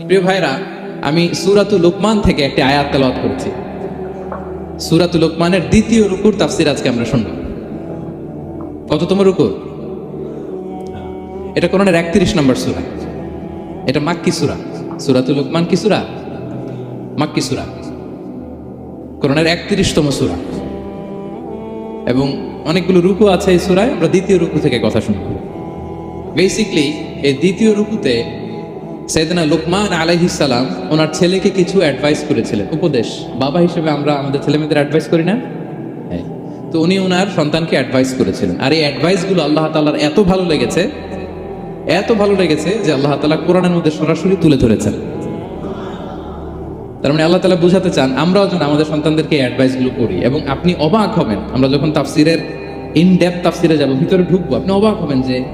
প্রিয় ভাইরা, আমি সুরাতুল লোকমান থেকে একটি আয়াত তেলাওয়াত করছি। সুরাতুল লোকমানের দ্বিতীয় রুকুর তাফসির আজকে আমরা শুনব কততম রুকুর এটা কোরআনের একত্রিশ নম্বর সুরা। এটা মাক্কি সুরা। সুরাতুল লোকমান কি সুরা? মাক্কি সুরা। কোরআনের একত্রিশতম সুরা। এবং অনেকগুলো রুকু আছে এই সুরায়, আমরা দ্বিতীয় রুকু থেকে কথা শুনব। বেসিকলি এই দ্বিতীয় রুকুতে সৈয়দনা লোকমান আলাইহিসালাম ওনার ছেলেকে কিছু অ্যাডভাইস করেছিলেন, উপদেশ। বাবা হিসেবে আমরা আমাদের ছেলেমেয়েদের অ্যাডভাইস করি না? হ্যাঁ। তো উনি ওনার সন্তানকে অ্যাডভাইস করেছিলেন। আর এই অ্যাডভাইসগুলো আল্লাহ তাআলার এত ভালো লেগেছে, এত ভালো লেগেছে যে আল্লাহ তালা কোরআনের মধ্যে সরাসরি তুলে ধরেছেন। তার মানে আল্লাহ তালা বুঝাতে চান, আমরাও যেন আমাদের সন্তানদেরকে অ্যাডভাইসগুলো করি। এবং আপনি অবাক হবেন, আমরা যখন তাফসিরের ইন ডেপ তাফসিরে যাব, ভিতরে ঢুকবো, আপনি অবাক হবেন যে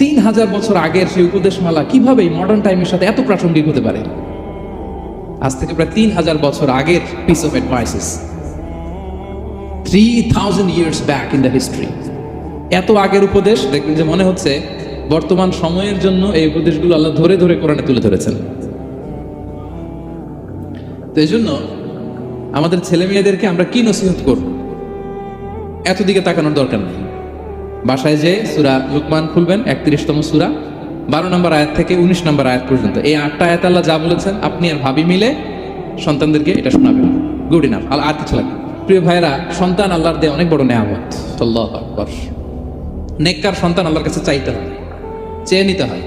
তিন হাজার বছর আগের সেই উপদেশমালা কীভাবে মডার্ন টাইমের সাথে এত প্রাসঙ্গিক হতে পারে? আজ থেকে প্রায় তিন হাজার বছর আগের piece of advices three thousand years back in the history এত আগের উপদেশ, দেখবেন যে মনে হচ্ছে বর্তমান সময়ের জন্য এই উপদেশগুলো আল্লাহ ধরে ধরে কোরআনে তুলে ধরেছেন। তো এই জন্য আমাদের ছেলে মেয়েদেরকে আমরা কি নসিহত করব? এত দিকে তাকানোর দরকার নেই। বাসায় যে সুরা লুকমান খুলবেন, একত্রিশতম সুরা। বারো নম্বর আয়াত থেকে উনিশ নম্বর আয়াত পর্যন্ত। এই আটটা আয়াত আল্লাহ যা বলেছেন, আপনি আর ভাবি মিলে সন্তানদেরকে এটা শোনাবেন। গুড ইনাফ আল্লাহ আর কিছু লাগবে প্রিয় ভাইরা সন্তান আল্লাহর দিয়ে অনেক বড় নেয়ামত। আল্লাহ নেককার সন্তান আল্লাহর কাছে চাইতে হয়, চেয়ে নিতে হয়।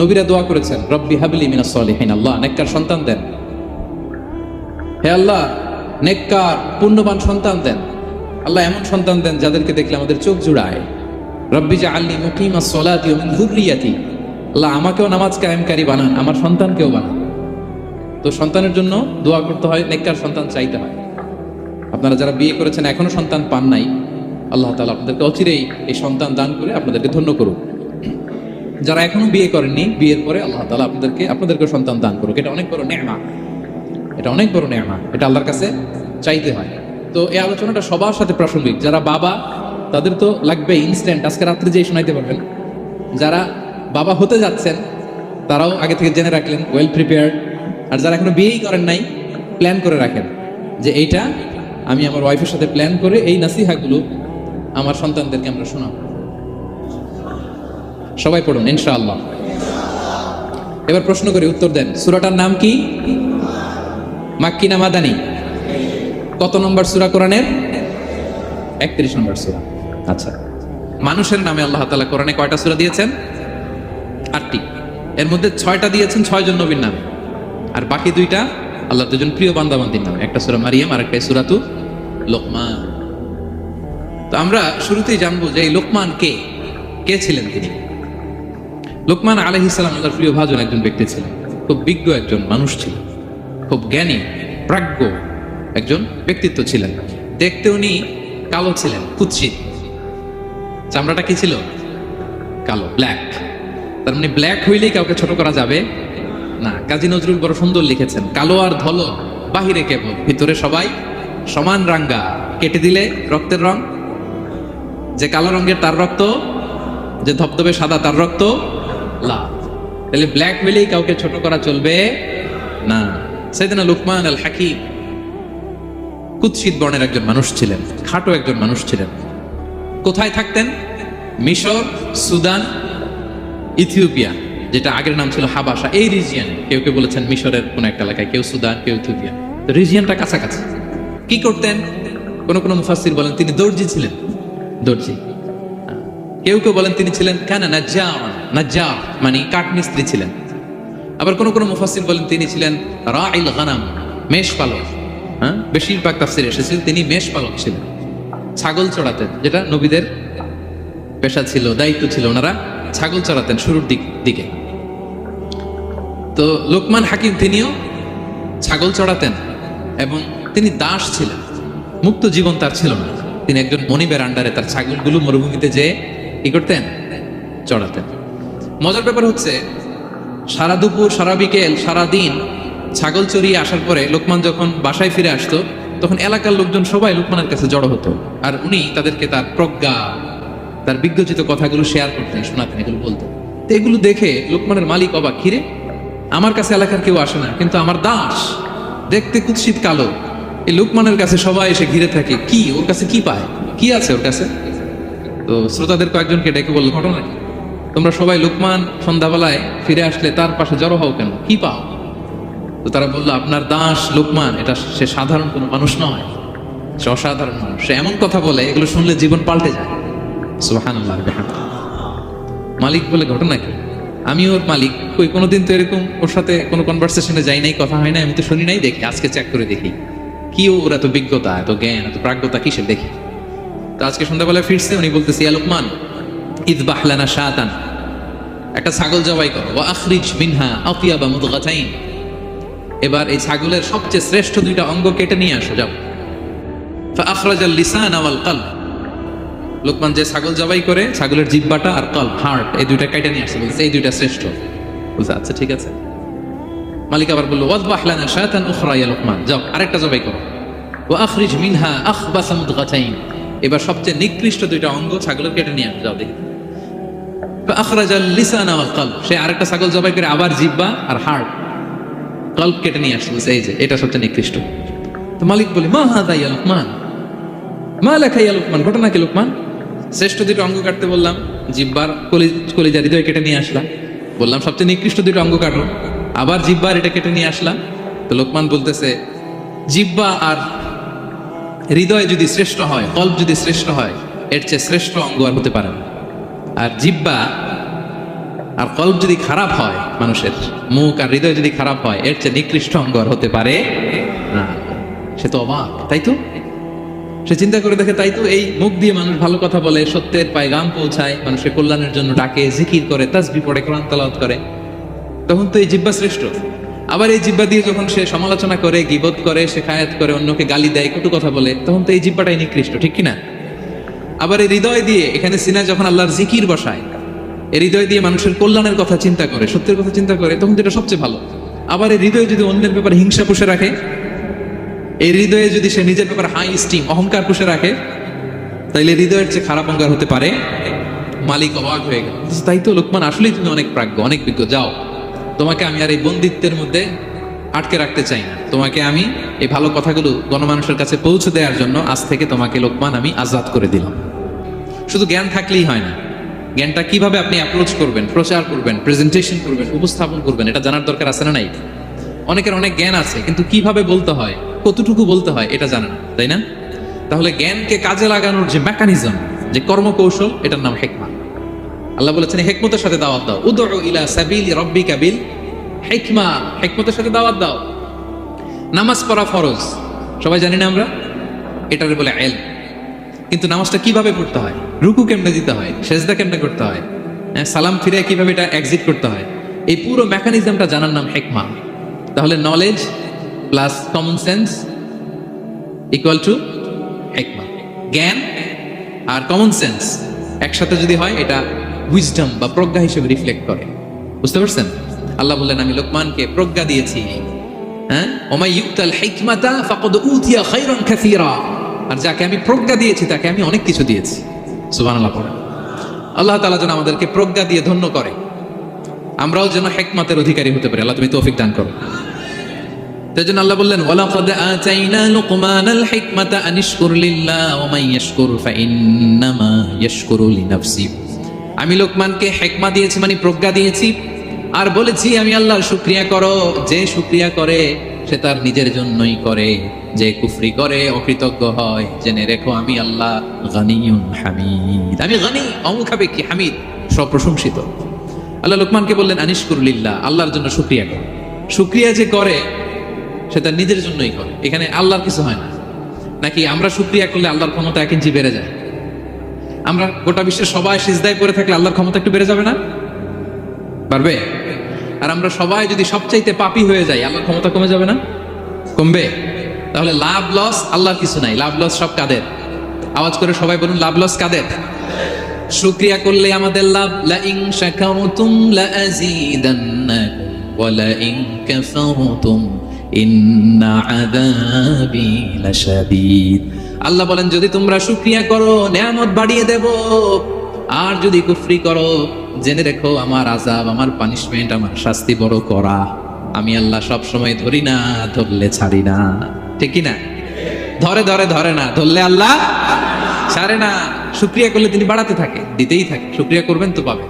নবীরা দোয়া করেছেন, রব্বি হাবিলি মিনাস সলিহিন। আল্লাহ, নেককার সন্তান দেন। হে আল্লাহ, নেককার, পুণ্যবান সন্তান দেন। আল্লাহ এমন সন্তান দেন যাদেরকে দেখলে আমাদের চোখ জুড়ায়। রব্বি জা আল্লি মুকিমা সলাতি ও যুররিয়াতি আল্লাহ আমাকেও নামাজ কায়েমকারী বানান, আমার সন্তানকেও বানান। তো সন্তানের জন্য দোয়া করতে হয়, নেককার সন্তান চাইতে হয়। আপনারা যারা বিয়ে করেছেন, এখনও সন্তান পান নাই, আল্লাহ তালা আপনাদেরকে অচিরেই এই সন্তান দান করে আপনাদেরকে ধন্য করুক। যারা এখনও বিয়ে করেননি, বিয়ের পরে আল্লাহ তালা আপনাদেরকে আপনাদেরকে সন্তান দান করুক। এটা অনেক বড় নেমা। এটা অনেক বড় নেয়ামা এটা আল্লাহর কাছে চাইতে হয়। তো এই আলোচনাটা সবার সাথে প্রাসঙ্গিক। যারা বাবা, তাদের তো লাগবে ইনস্ট্যান্ট আজকে রাত্রে যেই শোনাইতে পারবেন। যারা বাবা হতে যাচ্ছেন, তারাও আগে থেকে জেনে রাখলেন ওয়েল প্রিপেয়ার্ড আর যারা এখনও বিয়েই করেন নাই প্ল্যান করে রাখেন যে এইটা আমি আমার ওয়াইফের সাথে প্ল্যান করে এই নাসিহাগুলো আমার সন্তানদেরকে আমরা শোনাবো। সবাই পড়ুন, ইনশাআল্লাহ। এবার প্রশ্ন করে, উত্তর দেন। সুরাটার নাম কি? মাক্কি না মাদানি? কত নম্বর সুরা কোরআনের? একত্রিশ নম্বর সুরা। আচ্ছা। মানুষের নামে আল্লাহ তালা কোরআনে কয়টা সুরা দিয়েছেন? আটটি। এর মধ্যে ছয়টা দিয়েছেন ছয় জন নবীর নামে। আর বাকি দুইটা আল্লাহ দুজন প্রিয় বান্দাবান্দির নামে। একটা সুরা মারিয়াম আর একটা সুরাতু লোকমান। তো আমরা শুরুতেই জানব যে এই লোকমান কে? কে ছিলেন তিনি? লোকমান আলহিসাল্লাম আল্লাহর প্রিয় ভাজন একজন ব্যক্তি ছিলেন। খুব বিজ্ঞ একজন মানুষ ছিল। খুব জ্ঞানী, প্রাজ্ঞ। একজন ব্যক্তিত্ব ছিলেন। দেখতে উনি কালো ছিলেন, কুৎসিত। চামড়াটা কি ছিল? কালো ব্ল্যাক তার মানে ব্ল্যাক হইলেই কাউকে ছোট করা যাবে না। কাজী নজরুল বড় সুন্দর লিখেছেন, কালো আর ধলো, বাহিরে কেবল, ভিতরে সবাই সমান রাঙ্গা। কেটে দিলে রক্তের রং, যে কালো রঙের তার রক্ত, যে ধপধপে সাদা তার রক্ত, লাল। তাহলে ব্ল্যাক হইলেই কাউকে ছোট করা চলবে না। সেদিন লুকমান আল হাকিম কুৎসিত বর্ণের একজন মানুষ ছিলেন, খাটো একজন মানুষ ছিলেন। কোথায় থাকতেন? মিশর, সুদান, ইথিওপিয়া, যেটা আগের নাম ছিল হাবাসা। এই রিজিয়ান কেউ কেউ বলেছেন মিশরের কোন একটা এলাকায়, কেউ সুদান, কেউ ইথিওপিয়া। রিজিয়নটা কাছাকাছি। কি করতেন? কোন কোন মুফাসির বলেন, তিনি দর্জি ছিলেন। দর্জি। কেউ কেউ বলেন, তিনি ছিলেন কেন নাজ্জা নাজ্জা মানে কাঠমিস্ত্রি ছিলেন। আবার কোন কোন মুফাসির বলেন, তিনি ছিলেন রাইল গানাম মেষ পালক। হ্যাঁ? বেশিরভাগ তাফসির এসেছিল, তিনি মেষ পালক ছিলেন। ছাগল চড়াতেন, যেটা নবীদের পেশা ছিল, দায়িত্ব ছিল। ওনারা ছাগল চড়াতেন শুরুর দিক দিকে। তো লোকমান হাকিম তিনিও ছাগল চড়াতেন এবং তিনি দাস ছিলেন। মুক্ত জীবন তার ছিল না। তিনি একজন মনিবের আন্ডারে তার ছাগলগুলো মরুভূমিতে যেয়ে কি করতেন? চড়াতেন। মজার ব্যাপার হচ্ছে, সারা দুপুর, সারা বিকেল, সারা দিন ছাগল চড়িয়ে আসার পরে লোকমান যখন বাসায় ফিরে আসতো, তখন এলাকার লোকজন সবাই লোকমানের কাছে জড়ো হতো। আর উনি তাদেরকে তার প্রজ্ঞা, তার বিজ্ঞচিত কথাগুলো শেয়ার করতেন, শোনাতেন, এগুলো বলতেন। তো এগুলো দেখে লোকমানের মালিক অবাক খিরে আমার কাছে এলাকার কেউ আসে না, কিন্তু আমার দাস, দেখতে কুৎসিত কালো। এই লোকমানের কাছে সবাই এসে ঘিরে থাকে, কি, ওর কাছে কি পায়? কি আছে ওর কাছে? তো শ্রোতাদের কয়েকজনকে ডেকে বলল, ঘটনা তোমরা সবাই লুকমান সন্ধ্যাবেলায় ফিরে আসলে তার পাশে জড়ো হও কেন? কি পাও? তো তারা বলল, আপনার দাস লোকমান, এটা সে সাধারণ কোনো মানুষ নয়। সে অসাধারণ মানুষ। সে এমন কথা বলে, এগুলো শুনলে জীবন পাল্টে যায়। সুহান মালিক বলে, ঘটনা কি? আমি ওর মালিক। কই, কোনোদিন তো এরকম ওর সাথে কোনো কনভারসেশনে যাই নাই, কথা হয় না আমি তো শুনি নাই, দেখি, আজকে চেক করে দেখি। কি ওর এত বিজ্ঞতা, এত জ্ঞান, এত প্রাজ্ঞতা কিসের, দেখি। তো আজকে সন্ধ্যাবেলায় ফিরছে, উনি বলতেছি, ইয়া লুকমান ঈদ বাহলানা শাতান। একটা ছাগল জবাই করো আখরিজ মিনহা আফিয়াবা মুদগাতাইন। এবার এই ছাগলের সবচেয়ে শ্রেষ্ঠ দুইটা অঙ্গ কেটে নিয়ে আসো, যাও। আখরাজাল লোকমান যে ছাগল জবাই করে, ছাগলের জিব্বাটা আর কল হার্ট, এই দুইটা কেটে নিয়ে আসছে বলছে, এই দুইটা শ্রেষ্ঠ। বলছে আচ্ছা ঠিক আছে। মালিক আবার বলল লোকমান। যাও, আরেকটা জবাই করো। ওয়া আখরিজ মিনহা আখবাসা মুদগাতাইন এবার সবচেয়ে নিকৃষ্ট দুইটা অঙ্গ ছাগলের কেটে নিয়ে আসো, যাও দেখি। আখরাজাল লিসান ওয়াল কলব। সে আরেকটা ছাগল জবাই করে, আবার জিব্বা আর হার্ট। কল্প কেটে নিয়ে আসছে বলছে, এই যে এটা সবচেয়ে নিকৃষ্ট। তো মালিক বলে মা হাদা ইয়া লোকমান মা লেখা লোকমান ঘটনা কি লোকমান? শ্রেষ্ঠ দুটো অঙ্গ কাটতে বললাম জিব্বার কলি কলিজা হৃদয় কেটে নিয়ে আসলাম। বললাম সবচেয়ে নিকৃষ্ট দুটো অঙ্গ কাটো। আবার জিব্বার এটা কেটে নিয়ে আসলাম। তো লোকমান বলতেছে জিব্বা আর হৃদয় যদি শ্রেষ্ঠ হয় কল্প যদি শ্রেষ্ঠ হয় এর চেয়ে শ্রেষ্ঠ অঙ্গ আর হতে পারে না। আর জিব্বা আর কল্প যদি খারাপ হয় মানুষের, মুখ আর হৃদয় যদি খারাপ হয়, এর চেয়ে নিকৃষ্ট অঙ্গ আর হতে পারে না। সে তো অবাক, তাই তো? সে চিন্তা করে দেখে তাই তো এই মুখ দিয়ে মানুষ ভালো কথা বলে, সত্যের পায়গাম পৌঁছায়, মানুষের কল্যাণের জন্য ডাকে, জিকির করে তাসবি পড়ে, কোরআন তালাওয়াত করে। তখন তো এই জিব্বা শ্রেষ্ঠ। আবার এই জিব্বা দিয়ে যখন সে সমালোচনা করে, গিবত করে, সে শেখায়াত করে, অন্যকে গালি দেয়, কটু কথা বলে, তখন তো এই জিব্বাটাই নিকৃষ্ট, ঠিক কিনা? আবার এই হৃদয় দিয়ে, এখানে সিনা যখন আল্লাহর জিকির বসায় হৃদয় দিয়ে মানুষের কল্যাণের কথা চিন্তা করে, সত্যের কথা চিন্তা করে, তখন এটা সবচেয়ে ভালো। আবার এই হৃদয়ে যদি অন্যের ব্যাপারে হিংসা পুষে রাখে, এই হৃদয়ে যদি সে নিজের ব্যাপারে হাই স্টিম অহংকার পুষে রাখে, তাইলে হৃদয়ের চেয়ে খারাপ অহংকার হতে পারে, মালিক অবাক হয়ে গেল। তাই তো লোকমান, আসলেই তুমি অনেক প্রাজ্ঞ, অনেক বিজ্ঞ, যাও। তোমাকে আমি আর এই বন্দিত্বের মধ্যে আটকে রাখতে চাই না। তোমাকে আমি এই ভালো কথাগুলো গণমানুষের কাছে পৌঁছে দেওয়ার জন্য আজ থেকে তোমাকে লোকমান আমি আজাদ করে দিলাম। শুধু জ্ঞান থাকলেই হয় না জ্ঞানটা কীভাবে আপনি অ্যাপ্রোচ করবেন প্রচার করবেন প্রেজেন্টেশন করবেন উপস্থাপন করবেন এটা জানার দরকার আছে না নাই? অনেকের অনেক জ্ঞান আছে কিন্তু কীভাবে বলতে হয় কতটুকু বলতে হয় এটা জানেন না, তাই না? তাহলে জ্ঞানকে কাজে লাগানোর যে মেকানিজম যে কর্মকৌশল এটার নাম হেকমা। আল্লাহ বলেছেন হেকমতের সাথে দাওয়াত দাও। উদউ ইলা সাবিল রব্বি কাবিল হেকমা। হেকমতের সাথে দাওয়াত দাও। নামাজ পড়া ফরজ। সবাই জানি না আমরা? এটারে বলে এল। কিন্তু নামাজটা কীভাবে পড়তে হয়? রুকু কেমনে দিতে হয়? সেজদা কেমনে করতে হয়? হ্যাঁ, সালাম ফিরে কীভাবে এটা এক্সিট করতে হয়? এই পুরো মেকানিজমটা জানার নাম হেকমা তাহলে knowledge plus common sense equal to হেকমা জ্ঞান আর কমন সেন্স একসাথে যদি হয় এটা উইজডম বা প্রজ্ঞা হিসেবে রিফ্লেক্ট করে। বুঝতে পারছেন? আল্লাহ বললেন আমি লোকমানকে প্রজ্ঞা দিয়েছি। হ্যাঁ? ওমাই ইউতাল হিকমাতা ফাকাদ উতিয়া খায়রান কাসীরা। আর যাকে আমি প্রজ্ঞা দিয়েছি, তাকে আমি অনেক কিছু দিয়েছি। সুবহানাল্লাহ পড়ে। আল্লাহ তালা যেন আমাদেরকে প্রজ্ঞা দিয়ে ধন্য করে। আমরাও যেন হেকমাতের অধিকারী হতে পারি। আল্লাহ তুমি তৌফিক দান করো। তাই জন্য আল্লাহ বললেন, ওয়ালাকাদ আতাইনা লুকমানাল হিকমাতা আনিশকুর লিল্লাহ ওয়া মান ইয়াশকুর ফাইন্নামা ইয়াশকুরু লিনাফসি। আমি লোকমানকে হেকমা দিয়েছি মানে প্রজ্ঞা দিয়েছি। আর বলেছি, আমি আল্লাহর শুকরিয়া করো। যে শুকরিয়া করে সে তার নিজের জন্যই করে, যে কুফরি করে, অকৃতজ্ঞ হয়। জেনে রেখো, আমি আল্লাহ গানিয়ুন হামিদ। আমি গানি অমুখাবে কি হামিদ সপ্রশংসিত আল্লাহ লোকমানকে বললেন আনিশকুরুলিল্লাহ আল্লাহর জন্য শুক্রিয়া করো। শুক্রিয়া যে করে, সে তার নিজের জন্যই করে। এখানে আল্লাহর কিছু হয় না। নাকি আমরা শুক্রিয়া করলে আল্লাহর ক্ষমতা এক ইঞ্চি বেড়ে যায়? আমরা গোটা বিশ্বের সবাই সিজদায় পড়ে থাকলে আল্লাহর ক্ষমতা একটু বেড়ে যাবে না? পারবে? আর আমরা সবাই যদি সবচাইতে পাপি হয়ে যাই, আল্লাহর ক্ষমতা কমে যাবে না? কমবে। তাহলে লাভ, লস আল্লাহর কিছু নাই। লাভ, লস সব কাদের? আওয়াজ করে সবাই বলুন, লাভ, লস কাদের? শুক্রিয়া করলে আমাদের লাভ। লা ইন শাকারতুম লা আযীদান্নাকুম ওয়া লা ইন কাফারতুম ইন্না আযাবি লাশাদীদ। আল্লাহ বলেন, যদি তোমরা শুক্রিয়া করো, নেয়ামত বাড়িয়ে দেব। আর যদি কুফরি করো জেনে রেখো, আমার আজাব আমার পানিশমেন্ট আমার শাস্তি বড় করা আমি আল্লাহ সব সময় ধরি না, ধরলে ছাড়ি না। ঠিক না ধরে ধরে ধরে না, ধরলে আল্লাহ ছাড়ে না। শুক্রিয়া করলে তিনি বাড়াতে থাকে, দিতেই থাকে। শুক্রিয়া করবেন তো পাবেন।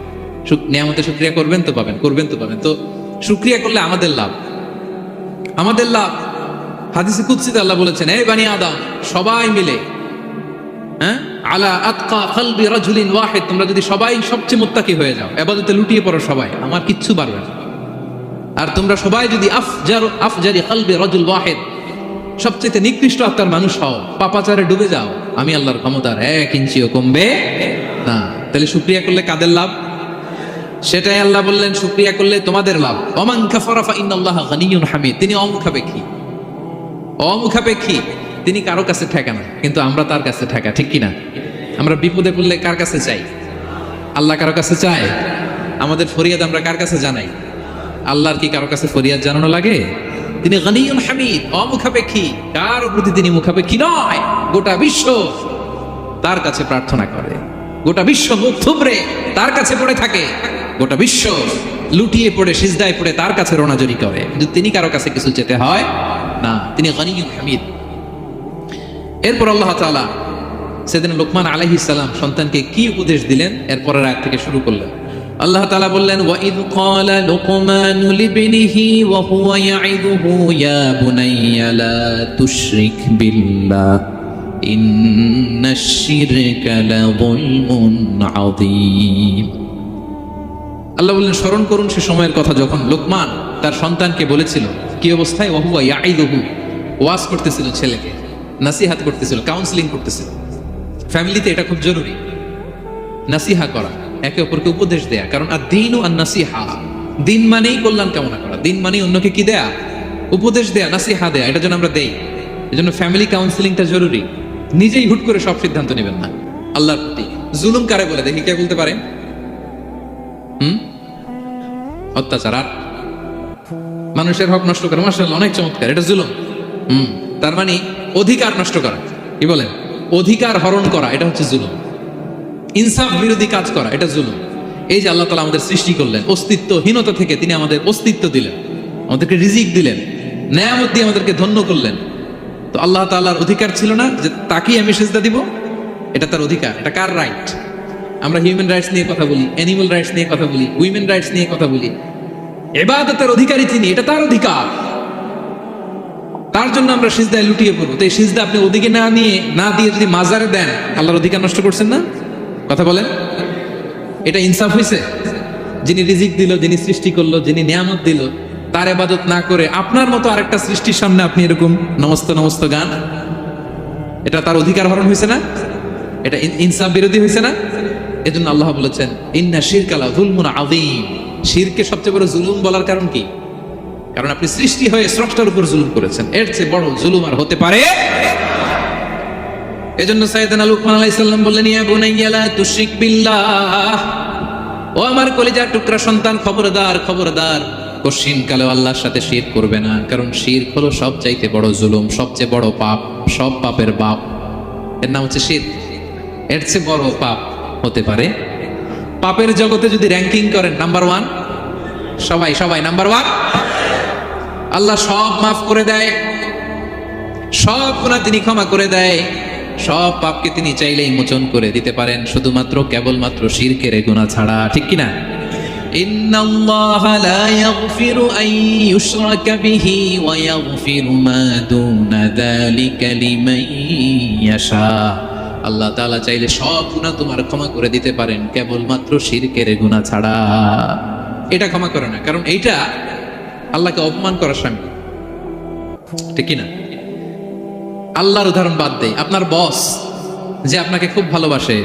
নিয়ামতে শুক্রিয়া করবেন তো পাবেন, করবেন তো পাবেন। তো শুক্রিয়া করলে আমাদের লাভ। আমাদের লাভ। হাদিসে কুৎসিতে আল্লাহ বলেছেন এই বানি আদম, সবাই মিলে হ্যাঁ? আলা আতকা কলবি রাজুলিন ওয়াহিদ, তোমরা যদি সবাই সবচেয়ে মুত্তাকি হয়ে যাও, এবাদতে লুটিয়ে পড়ো সবাই, আমার কিচ্ছু পারবে না। আর তোমরা সবাই যদি আফজার, আফজারি কলবি রাজুল ওয়াহিদ, সবচেয়ে নিকৃষ্ট আত্মার মানুষ হও, পাপাচারে ডুবে যাও, আমি আল্লাহর ক্ষমতার এক ইঞ্চিও কমবে না। তাহলে শুক্রিয়া করলে কাদের লাভ? সেটাই আল্লাহ বললেন শুক্রিয়া করলে তোমাদের লাভ। অমান কাফারা ফা ইন্নাল্লাহা গানিয়ুন হামিদ, তিনি অমুখাপেক্ষী। অমুখাপেক্ষী, তিনি কারও কাছে ঠেকা না, কিন্তু আমরা তার কাছে ঠেকা, ঠিক কিনা? আমরা বিপদে পড়লে কার কাছে চাই আল্লাহ কারও কাছে চায়? আমাদের ফরিয়াদ আমরা কার কাছে জানাই? আল্লাহর কি কারও কাছে ফরিয়াদ জানানো লাগে? তিনি গনিয়ুল হামিদ, অমুখাপেক্ষী। কারও প্রতি তিনি মুখাপেক্ষী নয়? গোটা বিশ্ব তার কাছে প্রার্থনা করে। গোটা বিশ্ব মুখ থুবড়ে, তার কাছে পড়ে থাকে। গোটা বিশ্ব লুটিয়ে পড়ে, সিজদায় পড়ে, তার কাছে রোনাজরি করে। কিন্তু তিনি কারও কাছে কিছু যেতে হয় না। তিনি গনিয়ুল হামিদ। এরপর আল্লাহ তাআলা সেদিন লোকমান আলাইহিস সালাম সন্তানকে কি উপদেশ দিলেন? এরপরের আয়াত থেকে শুরু করলেন। আল্লাহ তাআলা বললেন ওয়াইদ ক্বালা লুকমান লিবনিহি ওয়া ইয়াইদুহু বুনাইয়া লা তুশরিক বিল্লাহ ইন্নাশ শিরকা লাযুলমুন আযীম. আল্লাহ বললেন, স্মরণ করুন সে সময়ের কথা যখন লোকমান তার সন্তানকে বলেছিল, কি অবস্থায়? ওহুয়া ইয়াইদুহু করতেছিল ছেলেকে, নাসিহাত করতেছিল, কাউন্সিলিং করতেছিল। ফ্যামিলিতে এটা খুব জরুরি। নাসিহা করা, একে অপরকে উপদেশ দেয়া। কারণ আর দিন ও আর নাসিহা দিন মানেই কল্যাণ কামনা করা। দিন মানেই অন্যকে কি দেয়া? উপদেশ দেয়া, নাসিহা দেয়া। এটা যেন আমরা দেই। এজন্য ফ্যামিলি কাউন্সিলিংটা জরুরি। নিজেই হুট করে সব সিদ্ধান্ত নেবেন না। আল্লাহর প্রতি। জুলুম কারে বলে? দেখি কে বলতে পারে। অত্যাচার। আর? মানুষের হক নষ্ট করা। মাসাল্লাহ অনেক চমৎকার। এটা জুলুম। হুম। তার মানে অধিকার নষ্ট করা। কি বলেন? অধিকার হরণ করা, এটা হচ্ছে জুলুম। ইনসাফ বিরোধী কাজ করা, এটা জুলুম। এই যে আল্লাহ তালা আমাদের সৃষ্টি করলেন, অস্তিত্বহীনতা থেকে তিনি আমাদের অস্তিত্ব দিলেন, আমাদেরকে রিজিক দিলেন ন্যায়ামত দিয়ে আমাদেরকে ধন্য করলেন। তো আল্লাহ তাআলার অধিকার ছিল না যে তাকেই আমি সেজদা দিব? এটা তার অধিকার, এটা কার রাইট আমরা হিউম্যান রাইটস নিয়ে কথা বলি অ্যানিমাল রাইটস নিয়ে কথা বলি উইমেন রাইটস নিয়ে কথা বলি। এবার তার অধিকারই তিনি, এটা তার অধিকার। তার জন্য আমরা সিজদায় লুটিয়ে পড়ব। তো এই সিজদা আপনি ওদিকে না নিয়ে, না দিয়ে যদি মাজারে দেন, আল্লাহর অধিকার নষ্ট করছেন না? কথা বলেন। এটা ইনসাফ হয়েছে যিনি রিজিক দিল, যিনি সৃষ্টি করল, যিনি নিয়ামত দিল, তার এবাদত না করে আপনার মতো আরেকটা সৃষ্টির সামনে আপনি এরকম নমস্ত নমস্ত গান? এটা তার অধিকার হরণ হয়েছে না? এটা ইনসাফ বিরোধী হয়েছে না? এজন্য আল্লাহ বলেছেন, ইন্না শিরকালা জুলমুন আযীম। শিরকে সবচেয়ে বড় জুলুম বলার কারণ কি? কারণ আপনি সৃষ্টি হয়ে স্রষ্টার উপর জুলুম করেছেন। এর চেয়ে বড় জুলুম আর হতে পারে এজন্য সাইয়েদানা লুকমান আলাইহিস সালাম বললেন, ইয়া বুনাইয়া, লা তুশরিক বিল্লাহ। ও আমার কলিজার টুকরা সন্তান, খবরদার খবরদার। কশিন কালে আল্লাহর সাথে শির করবে না, কারণ শির হলো সব চাইতে বড় জুলুম, সবচেয়ে বড় পাপ, সব পাপের বাপ। এর নাম হচ্ছে শির। এর চেয়ে বড় পাপ হতে পারে। পাপের জগতে যদি র্যাঙ্কিং করেন নাম্বার ওয়ান সবাই সবাই নাম্বার ওয়ান আল্লাহ সব মাফ করে দেয় সব গুণা তিনি ক্ষমা করে দেয় সব পাপকে তিনি চাইলেই মোচন করে দিতে পারেন শুধুমাত্র কেবলমাত্র শিরকের গুণা ছাড়া ঠিক কিনা إن الله لا يغفر أن يشرك به ويغفر ما دون ذلك لمن يشاء আল্লাহ তাআলা চাইলে সব গুনাহ তোমার ক্ষমা করে দিতে পারেন কেবলমাত্র শিরকের গুনাহ ছাড়া এটা ক্ষমা করে না কারণ এইটা আল্লাহকে অপমান করার সামিল ঠিক কিনা? আল্লাহর উদাহরণ বাদ দেয় আপনার বস যে আপনাকে খুব ভালোবাসে,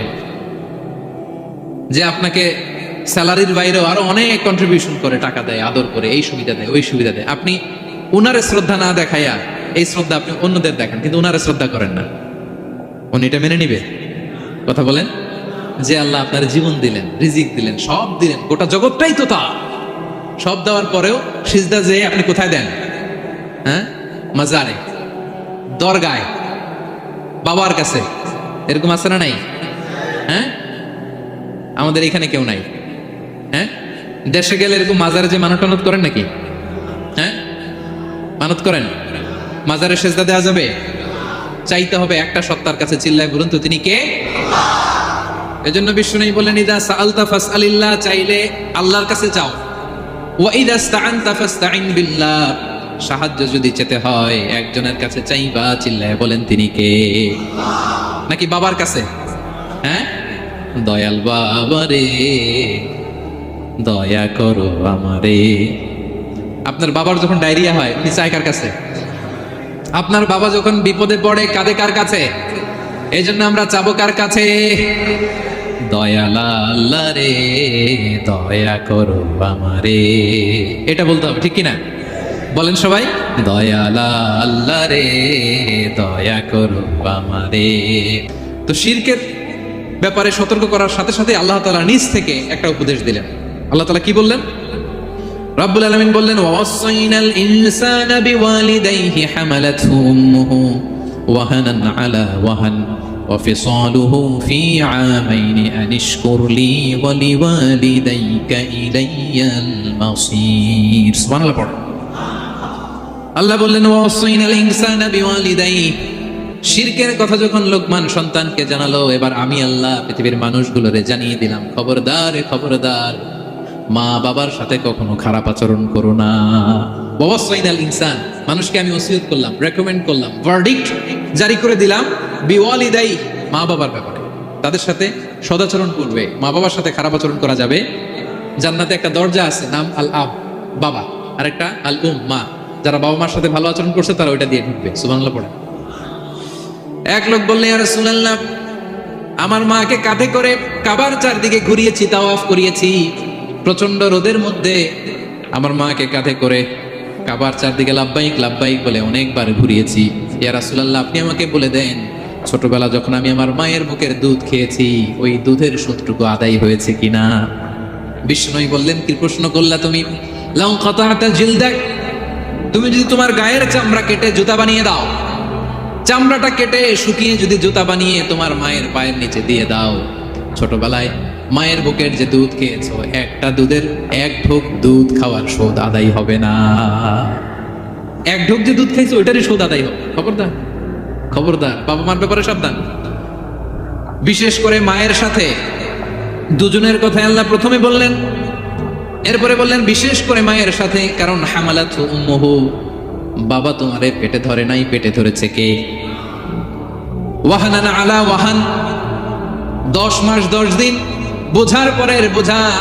যে আপনাকে স্যালারির বাইরেও আরও অনেক কন্ট্রিবিউশন করে, টাকা দেয়, আদর করে, এই সুবিধা দেয়, ওই সুবিধা দেয়। আপনি উনারে শ্রদ্ধা না দেখাইয়া এই শ্রদ্ধা আপনি অন্যদের দেখেন, কিন্তু উনারে শ্রদ্ধা করেন না। উনি এটা মেনে নিবে? কথা বলেন? যে আল্লাহ আপনার জীবন দিলেন, রিজিক দিলেন, সব দিলেন, গোটা জগৎটাই তো তা সব দেওয়ার পরেও সিজদা যে আপনি কোথায় দেন? হ্যাঁ? মাজারে। দরগায়। বাবার কাছে। এরকম আছে না নাই? হ্যাঁ? আমাদের এখানে কেউ নাই। হ্যাঁ? দেশে গেলে এরকম মাজারে যে মানত টানত করেন নাকি? হ্যাঁ? মানত করেন? মাজারে সেজদা দেওয়া যাবে? চাইতে হবে একটা সত্তার কাছে চিল্লায় বলুন তো তিনি কে? এজন্য নেই বলেন ইদা সালতা ফাস আলিল্লাহ চাইলে আল্লাহর কাছে চাও বিল্লাহ। সাহায্য যদি চেতে হয়, একজনের কাছে চাইবা, চিল্লায় বলেন তিনি কে? নাকি বাবার কাছে? হ্যাঁ? দয়াল বাবা রে, দয়া করো আমারে। আপনার বাবার যখন ডায়রিয়া হয়, উনি চায় কার কাছে। আপনার বাবা যখন বিপদে পড়ে, কাঁদে কার কাছে? এই জন্য আমরা চাবো কার কাছে? দয়ালা রে, দয়া করো আমারে। এটা বলতে হবে, ঠিক কিনা? বলেন সবাই রে, দয়া করো আমারে। তো শিরকের ব্যাপারে সতর্ক করার সাথে সাথে আল্লাহ তালা নিজ থেকে একটা উপদেশ দিলেন। আল্লাহ তালা কি বললেন? রব্বুল আলমিন বললেন ওয়াসাইনাল ইনসানা বিওয়ালিদাইহি হামালাতহু উম্মুহু ওয়াহানান আলা ওয়াহান। وفصاله في عامين أن اشكر لي ولوالديك إلي المصير سبحان الله পড়ো আল্লাহ বললেন ওয়াসাইনাল ইনসানা বিওয়ালিদাইহি শিরকের কথা যখন লোকমান সন্তানকে জানালো এবার আমি আল্লাহ পৃথিবীর মানুষগুলোরে জানিয়ে দিলাম খবরদার এ খবরদার মা বাবার সাথে কখনো খারাপ আচরণ করো না ওয়াসাইনাল ইনসান মানুষকে আমি ওসিয়ত করলাম রেকমেন্ড করলাম ভার্ডিক্ট জারি করে দিলাম, বিওয়ালিদাই মা বাবার ব্যাপারে। তাদের সাথে সদাচরণ করবে। মা বাবার সাথে খারাপ আচরণ করা যাবে। জান্নাতে একটা দরজা আছে, নাম আল আব বাবা। আর একটা আল উম মা। যারা বাবা মার সাথে ভালো আচরণ করছে, তারা ওইটা দিয়ে ঢুকবে। সুবহানাল্লাহ পড়ে এক লোক বললে আর সুনাল্লাহ আমার মাকে কাঁধে করে কাবার চারদিকে ঘুরিয়েছি তাওয়াফ করিয়েছি। প্রচণ্ড রোদের মধ্যে আমার মাকে কাঁধে করে কাবার চারদিকে লাভবাহিক লাভবাহিক বলে অনেকবার ঘুরিয়েছি। ইয়া রাসূলুল্লাহ, আপনি আমাকে বলে দেন, ছোটবেলা যখন আমি আমার মায়ের বুকের দুধ খেয়েছি, ওই দুধের সুদটুকু আদায় হয়েছে কিনা? বিষ্ণুই বললেন, কি প্রশ্ন করলা তুমি? লাউ কাতাতা জিলদাক, তুমি যদি তোমার গায়ের চামড়া কেটে জুতা বানিয়ে দাও, চামড়াটা কেটে শুকিয়ে যদি জুতা বানিয়ে তোমার মায়ের পায়ের নিচে দিয়ে দাও, ছোটবেলায় মায়ের বুকের যে দুধ খেয়েছো, একটা দুধের এক ঢোক দুধ খাওয়ার শোধ আদায় হবে না। এক ঢোক যে দুধ খাইছো, ওইটারই শোধ আদায় হবে খবরদার? খবরদার। বাবা মার ব্যাপারে সাবধান। বিশেষ করে মায়ের সাথে। দুজনের কথা আল্লাহ প্রথমে বললেন। এরপরে বললেন, বিশেষ করে মায়ের সাথে, কারণ হামালাত বাবা তোমারে পেটে ধরে নাই, পেটে ধরেছে কে? ওয়াহানান আলা ওয়াহান। দশ মাস, দশ দিন, বোঝার পরের বোঝা,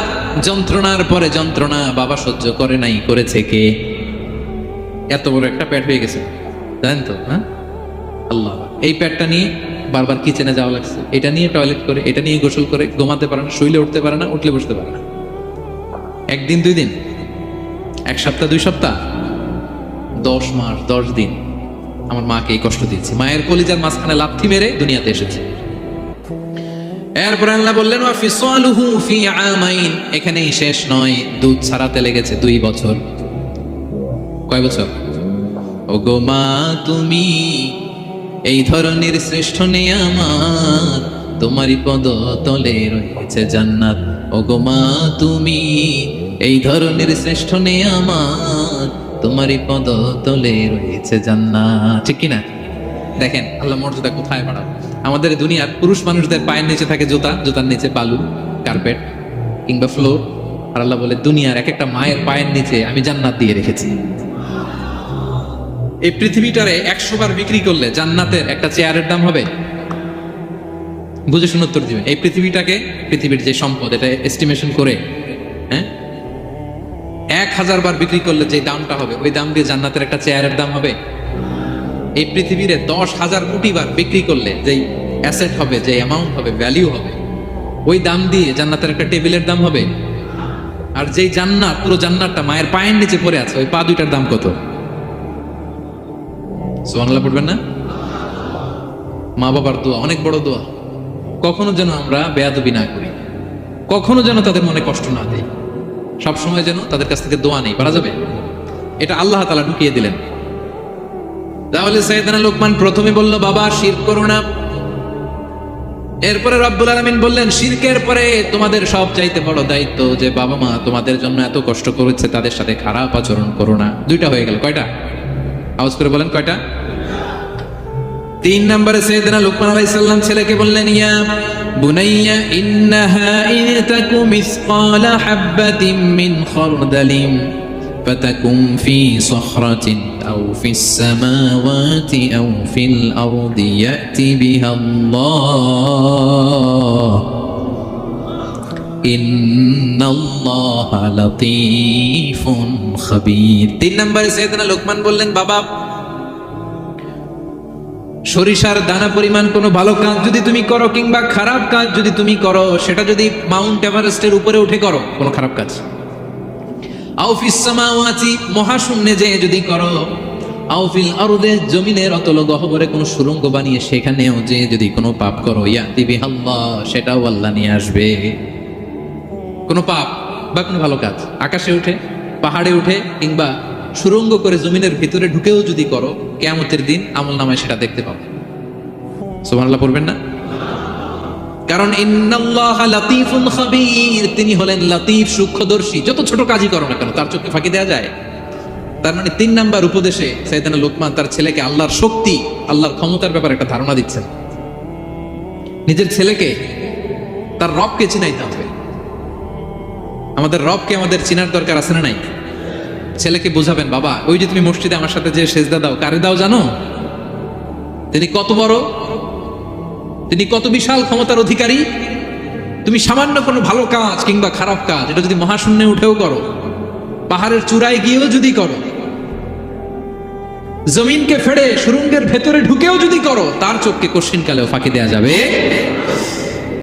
যন্ত্রণার পরে যন্ত্রণা, বাবা সহ্য করে নাই, করেছে কে? এত বড় একটা প্যাট হয়ে গেছে। জানেন তো হ্যাঁ? আল্লাহ। এই প্যাটটা নিয়ে বারবার কিচেনে যাওয়া লাগছে। এটা নিয়ে টয়লেট করে, এটা নিয়ে গোসল করে, ঘুমাতে পারে না, শুইলে উঠতে পারে না, উঠলে বসতে পারে না। একদিন, দুই দিন, এক সপ্তাহ, দুই সপ্তাহ, দশ মাস, দশ দিন আমার মাকে এই কষ্ট দিয়েছে। মায়ের কলিজার মাঝখানে লাথি মেরে দুনিয়াতে এসেছে। এরপর আল্লাহ বললেন এখানেই শেষ নয়, দুধ ছাড়াতে লেগেছে দুই বছর। কয় বছর? ও গো মা, তুমি এই ধরনের শ্রেষ্ঠ আমার তোমারই পদ তলে রয়েছে জান্নাত। ও গো মা, তুমি এই ধরনের শ্রেষ্ঠ আমার তোমারই পদ তলে রয়েছে জান্নাত। ঠিক কিনা? দেখেন, আল্লাহ মর্যাদা কোথায় বাড়াবো আমাদের দুনিয়ার পুরুষ মানুষদের পায়ের নিচে থাকে জুতা, জুতার নিচে বালু, কার্পেট কিংবা ফ্লোর। আর আল্লাহ বলে, দুনিয়ার এক একটা মায়ের পায়ের নিচে আমি জান্নাত দিয়ে রেখেছি। এই পৃথিবীটারে একশো বার বিক্রি করলে জান্নাতের একটা চেয়ারের দাম হবে? বুঝে শুনে উত্তর দিবেন। এই পৃথিবীটাকে, পৃথিবীর যে সম্পদ, এটা এস্টিমেশন করে হ্যাঁ? এক হাজার বার বিক্রি করলে যে দামটা হবে, ওই দাম দিয়ে জান্নাতের একটা চেয়ারের দাম হবে? এই পৃথিবীরে দশ হাজার কোটি বার বিক্রি করলে যেই অ্যাসেট হবে যে অ্যামাউন্ট হবে ভ্যালিউ হবে, ওই দাম দিয়ে জান্নাতের একটা টেবিলের দাম হবে? আর যেই জান্নাত, পুরো জান্নাতটা মায়ের পায়ের নিচে পড়ে আছে, ওই পা দুইটার দাম কত? সোয়ানলা পড়বেন না? মা বাবার দোয়া, অনেক বড় দোয়া। কখনো যেন আমরা বেয়াদবি না করি। কখনো যেন তাদের মনে কষ্ট না দেই। সবসময় যেন তাদের কাছ থেকে দোয়া নেই। পারা যাবে? এটা আল্লাহ তালা ঢুকিয়ে দিলেন। তাহলে সৈয়দানা লোকমান প্রথমে বলল, বাবা, শির করো না। এরপরে রব্বুল আলমিন বললেন, শিরকের পরে তোমাদের সব চাইতে বড় দায়িত্ব যে বাবা মা তোমাদের জন্য এত কষ্ট করেছে, তাদের সাথে খারাপ আচরণ করো না। দুইটা হয়ে গেল। কয়টা? আওয়াজ করে বলেন, কয়টা? তিন নম্বরে সৈয়দনা লুকমান আলাইহিস সালাম ছেলেকে বললেন ইয়া বুনাইয়া ইন্নাহা ইন তাকু মিসকালা হাববাতিন মিন খারদালিন فتكن في صخرة أو في السماوات أو في الأرض يأتي بها الله إن الله لطيف خبير তিন নম্বরে সৈয়দনা লোকমান বললেন বাবা সরিষার দানা পরিমাণ কোনো ভালো কাজ যদি তুমি করো কিংবা খারাপ কাজ যদি তুমি করো, সেটা যদি মাউন্ট এভারেস্টের উপরে উঠে করো, কোনো খারাপ কাজ। আউফিস সামাওয়াতি মহাশূন্যে যে যদি করো আউফিল আরদে জমিনের অতল গহবরে কোনো সুরঙ্গ বানিয়ে সেখানেও যে যদি কোনো পাপ করো ইয়াতি বিহাল্লাহ সেটাও আল্লাহ নিয়ে আসবে। কোনো পাপ বা কোনো ভালো কাজ, আকাশে উঠে, পাহাড়ে উঠে কিংবা সুরঙ্গ করে জমিনের ভিতরে ঢুকেও যদি করো, কেয়ামতের দিন আমল নামায় সেটা দেখতে পাবো। সুবহানাল্লাহ পড়বেন না? কারণ লাতিফুন তিনি হলেন লাতিফ, সূক্ষ্মদর্শী, যত ছোট কাজই করো না কেন, তার চোখে ফাঁকি দেওয়া যায়। তার মানে তিন নাম্বার উপদেশে সাইদানা লোকমান তার ছেলেকে আল্লাহর শক্তি, আল্লাহর ক্ষমতার ব্যাপারে একটা ধারণা দিচ্ছেন। নিজের ছেলেকে তার রবকে চিনাইতে হবে। আমাদের রবকে আমাদের চিনার দরকার আছে না নাই? ছেলেকে বোঝাবেন, বাবা, ওই যে তুমি মসজিদে আমার সাথে যে সেজদা দাও, কারে দাও জানো? তিনি কত বড়? তিনি কত বিশাল ক্ষমতার অধিকারী? তুমি সামান্য কোনো ভালো কাজ কিংবা খারাপ কাজ, এটা যদি মহাশূন্যে উঠেও করো, পাহাড়ের চূড়ায় গিয়েও যদি করো, জমিনকে ফেড়ে সুরঙ্গের ভেতরে ঢুকেও যদি করো, তার চোখকে কশিন কালেও ফাঁকি দেয়া যাবে।